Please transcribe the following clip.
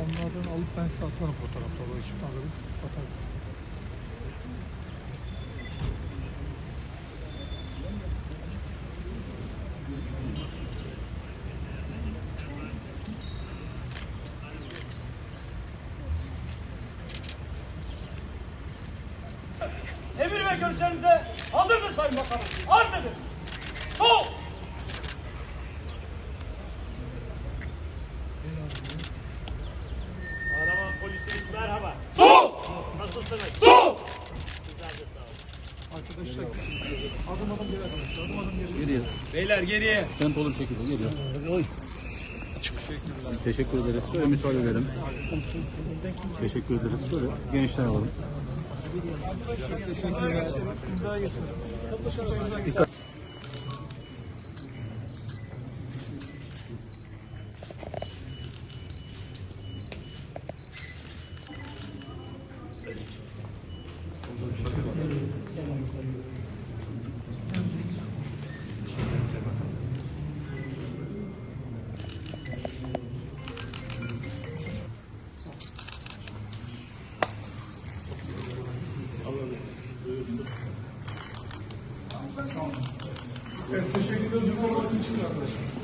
Onlardan alıp ben size atarım fotoğrafları. O ekipten alırız. Atarız. Emir ve görüşlerinize hazırdır Sayın Bakanım. Arz edin. Sol! Olun. Arkadaşlar adım adım. Geriye. Beyler geriye. Tempolu bir şekilde geliyor. Teşekkür ederiz. Şöyle müsaade edelim. Teşekkür ederiz. Şöyle genişten alalım. İmzaya geçelim. Evet, teşekkür ediyoruz. Basın çıkın arkadaşlar.